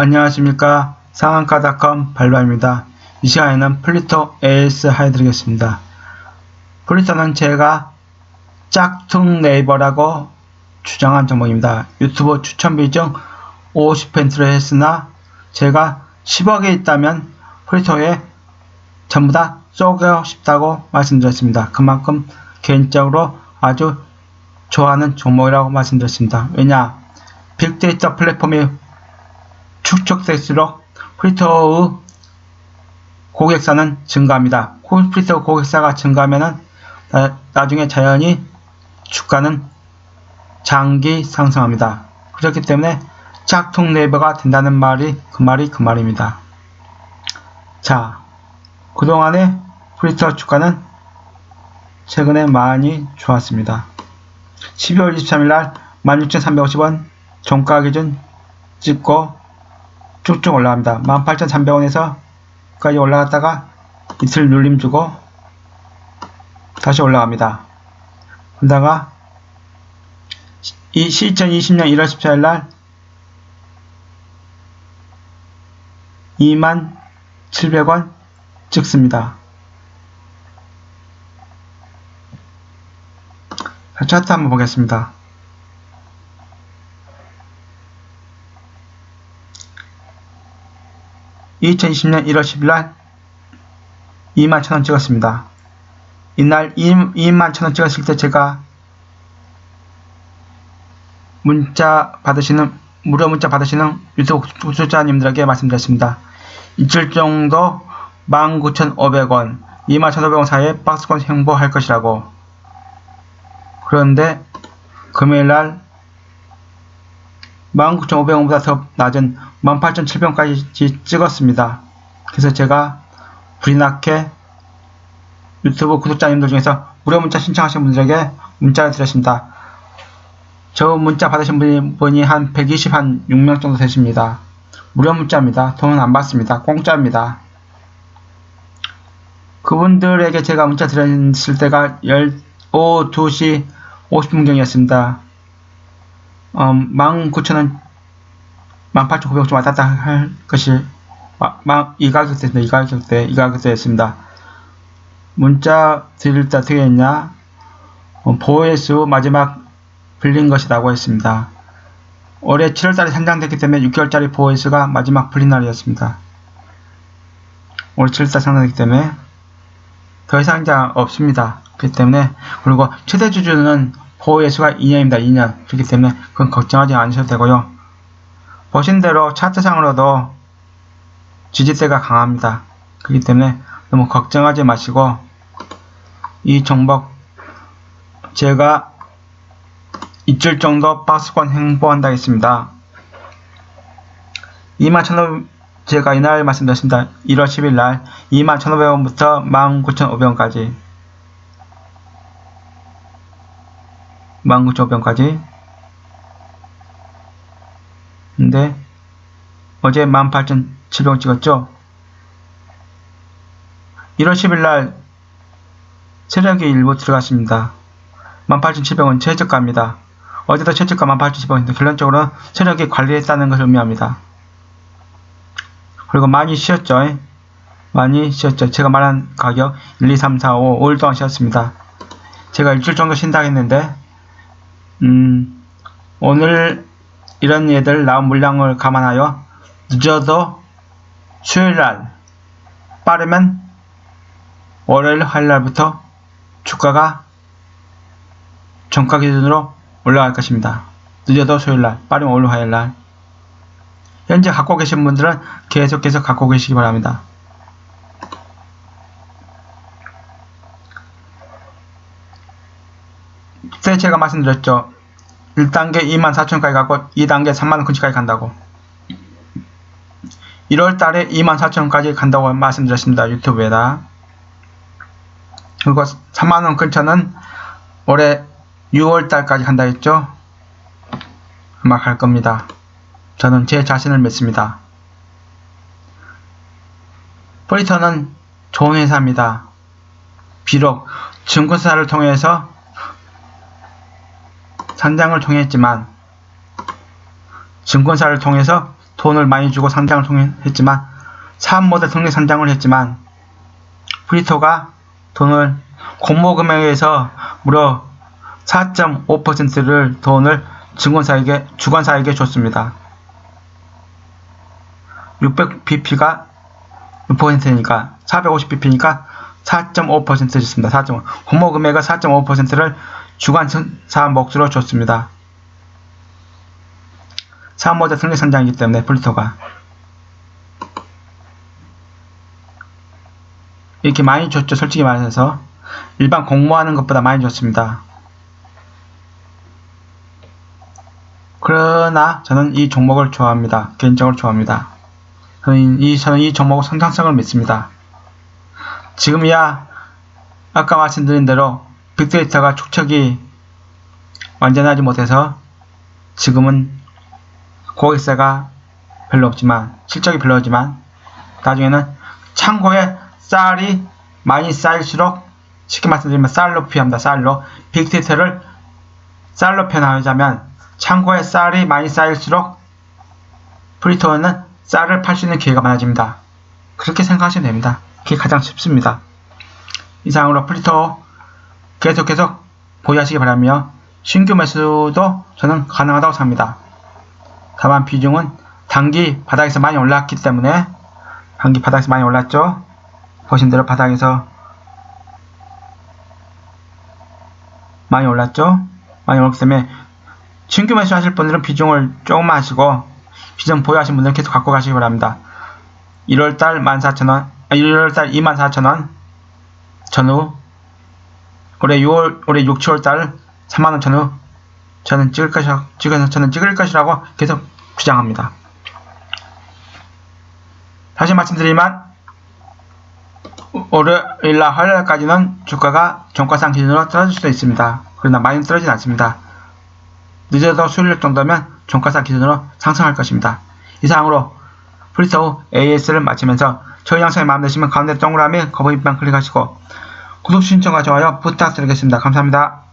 안녕하십니까 상한가닷컴 발바입니다. 이 시간에는 플리터 AS 해드리겠습니다. 플리터는 제가 짝퉁 네이버라고 주장한 종목입니다. 유튜브 추천비 중 50%를 했으나 제가 10억에 있다면 플리터에 전부 다 쏘고 싶다고 말씀드렸습니다. 그만큼 개인적으로 아주 좋아하는 종목이라고 말씀드렸습니다. 왜냐 빅데이터 플랫폼이 축적될수록 프리터의 고객사는 증가합니다. 프리터 고객사가 증가하면 나중에 자연히 주가는 장기 상승합니다. 그렇기 때문에 짝퉁 네이버가 된다는 말이 그 말이 그 말입니다. 자, 그동안의 프리터 주가는 최근에 많이 좋았습니다. 12월 23일 날 16,350원 종가 기준 찍고 쭉쭉 올라갑니다. 18,300원에서 까지 올라갔다가 이틀 눌림 주고 다시 올라갑니다. 그러다가 2020년 1월 14일 날 2700원 찍습니다. 자, 차트 한번 보겠습니다. 2020년 1월 10일 날 2만 천원 찍었습니다. 이날 2만 천원 찍었을 때 제가 문자 받으시는 무료 문자 받으시는 유튜브 구독자님들에게 말씀드렸습니다. 이틀 정도 19,500원, 21,500원 사이에 박스권 행보할 것이라고. 그런데 금요일 날 19,500원보다 더 낮은 18,700원까지 찍었습니다. 그래서 제가 불이 나게 유튜브 구독자님들 중에서 무료 문자 신청하신 분들에게 문자를 드렸습니다. 저 문자 받으신 분이, 한 120, 한 6명 정도 되십니다. 무료 문자입니다. 돈은 안 받습니다. 공짜입니다. 그분들에게 제가 문자 드렸을 때가 10, 오후 2시 50분경이었습니다. 음, 19,000원, 18,900원 왔다 갔다 할 것이 이 가격대입니다. 이 가격대, 이 가격대였습니다. 문자 드릴 때 어떻게 했냐? 어, 보호횟수 마지막 불린 것이라고 했습니다. 올해 7월달에 상장됐기 때문에 6개월짜리 보호횟수가 마지막 불린 날이었습니다. 올해 7월달 상장됐기 때문에 더 이상 장 없습니다. 그렇기 때문에 그리고 최대 주주는 보호의 수가 2년입니다. 2년. 그렇기 때문에 그건 걱정하지 않으셔도 되고요. 보신 대로 차트상으로도 지지세가 강합니다. 그렇기 때문에 너무 걱정하지 마시고 이 종목 제가 이틀 정도 박스권 행보한다 했습니다. 21,500 제가 이날 말씀드렸습니다. 1월 10일 날 21,500원부터 19,500원까지 19,500원까지. 근데 어제 18,700원 찍었죠? 1월 10일 날 세력이 일부 들어갔습니다. 18,700원 최저가입니다. 어제도 최저가 18,700원인데 결론적으로 세력이 관리했다는 것을 의미합니다. 그리고 많이 쉬었죠? 많이 쉬었죠? 제가 말한 가격 1, 2, 3, 4, 5, 5일 동안 쉬었습니다. 제가 일주일 정도 쉰다 했는데 음, 오늘 이런 예들 나온 물량을 감안하여 늦어도 수요일날 빠르면 월요일 화요일날부터 주가가 정가 기준으로 올라갈 것입니다. 늦어도 수요일날 빠르면 월요일 화요일날 현재 갖고 계신 분들은 계속해서 갖고 계시기 바랍니다. 그때 제가 말씀드렸죠. 1단계 24,000원까지 가고 2단계 3만원 근처까지 간다고. 1월 달에 24,000원까지 간다고 말씀드렸습니다. 유튜브에다. 그리고 3만원 근처는 올해 6월 달까지 간다 했죠. 아마 갈 겁니다. 저는 제 자신을 믿습니다. 포리터는 좋은 회사입니다. 비록 증권사를 통해서 산장을 통했지만 증권사를 통해서 돈을 많이 주고 상장을 통했지만 사업모델 등록 상장을 했지만 프리토가 돈을 공모 금액에서 무려 4.5%를 돈을 증권사에게 주관사에게 줬습니다. 600bp가 6%니까 450bp니까 4.5% 줬습니다. 4.5. 공모 금액의 4.5%를 주관사 몫으로 줬습니다. 사업모자 승리 선장이기 때문에 플리토가 이렇게 많이 줬죠. 솔직히 말해서 일반 공모하는 것보다 많이 줬습니다. 그러나 저는 이 종목을 좋아합니다. 개인적으로 좋아합니다. 저는 이, 저는 이 종목의 성장성을 믿습니다. 지금이야 아까 말씀드린 대로 빅데이터가 축적이 완전하지 못해서 지금은 고객세가 별로 없지만 실적이 별로 없지만 나중에는 창고에 쌀이 많이 쌓일수록 쉽게 말씀드리면 쌀로 표현합니다. 쌀로 빅데이터를 쌀로 표현하자면 창고에 쌀이 많이 쌓일수록 프리토어는 쌀을 팔 수 있는 기회가 많아집니다. 그렇게 생각하시면 됩니다. 그게 가장 쉽습니다. 이상으로 프리토어 계속 계속 보유하시기 바라며 신규 매수도 저는 가능하다고 생각합니다. 다만 비중은 단기 바닥에서 많이 올랐기 때문에 단기 바닥에서 많이 올랐죠. 보신 대로 바닥에서 많이 올랐죠. 많이 올랐기 때문에 신규 매수 하실 분들은 비중을 조금만 하시고 비중 보유하신 분들은 계속 갖고 가시기 바랍니다. 1월달 14,000원, 1월달 24,000원, 전후 올해 6월, 올해 6, 7월달 3만원 전후 저는 찍을 것이, 찍어서 저는 찍을 것이라고 계속 주장합니다. 다시 말씀드리면 월요일날 화요일까지는 주가가 종가상 기준으로 떨어질 수도 있습니다. 그러나 많이 떨어지진 않습니다. 늦어도 수요일 정도면 종가상 기준으로 상승할 것입니다. 이상으로 프리스우 AS를 마치면서 저희 영상이 마음에 드시면 가운데 동그라미 거북이빵 클릭하시고 구독 신청과 좋아요 부탁드리겠습니다. 감사합니다.